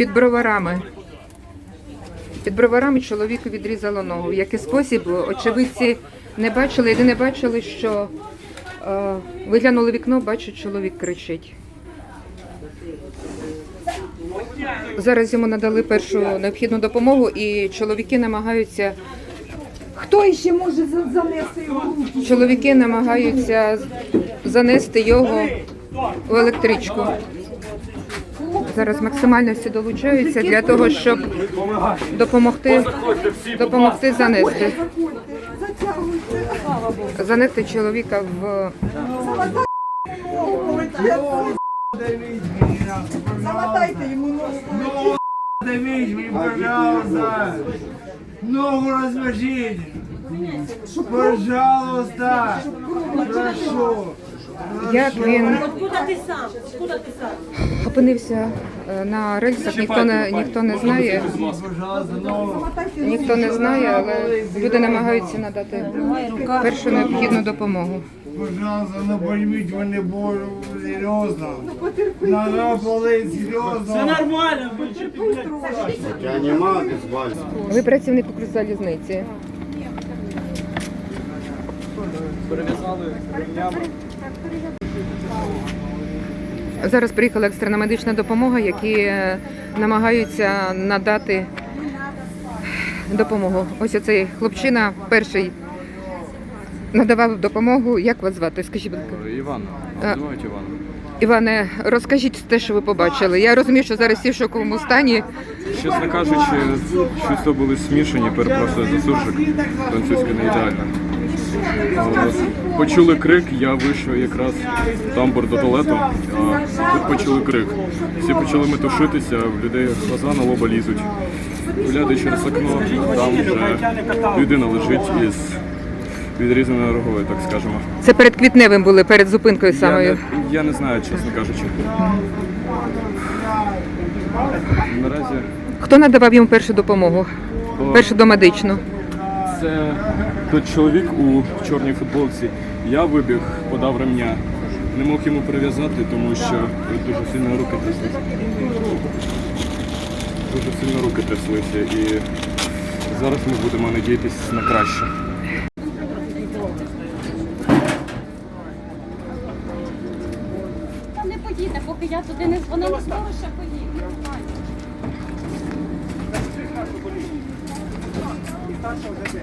Під броварами. Під броварами чоловіку відрізало ногу. В який спосіб очевидці не бачили, єдине бачили, що е, виглянули вікно, бачать, чоловік кричить. Зараз йому надали першу необхідну допомогу, і чоловіки намагаються. Хто ще може занести його? Чоловіки намагаються занести його в електричку. Зараз максимально всі долучаються для того, щоб допомогти, допомогти занести. Занести чоловіка в Замотайте йому пожалуйста. Ногу размажите. Пожалуйста. Прошу. Як він опинився е, на рельсах, ніхто не ніхто не знає. Ніхто не знає, але люди намагаються надати першу необхідну допомогу. Пожалуйста, ну поймите мене, боже, серйозно. Нога болить, серйозно. Ви працівник Укрзалізниці. Зараз приїхала екстрена медична допомога, які е, намагаються надати допомогу. Ось оцей хлопчина перший надавав допомогу. Як вас звати? Скажіть, будь ласка. Іван, А. Іван. Іване, розкажіть те, що ви побачили. Я розумію, що зараз всі в шоковому стані. Чесно кажучи, чувства були смішані, перепрошую за суржик, французька не ідеальна. Почули крик, я вийшов якраз в тамбур до туалету, а тут почули крик. Всі почали метушитися, в людей глаза на лоба лізуть. Глядаю через окно, там вже людина лежить із відрізаною ногою, так скажемо. Це перед квітневим були, перед зупинкою Я самою. не, я не знаю, чесно кажучи. Наразі Хто надавав йому першу допомогу? Першу домедичну. Це той чоловік у чорній футболці. Я вибіг, подав ремня. Не мог йому прив'язати, тому що дуже сильно руки тряслися. Дуже сильно руки тряслися і зараз ми будемо надіятися на краще. Та не поїде, поки я туди не не скоро ще поїде. 谢谢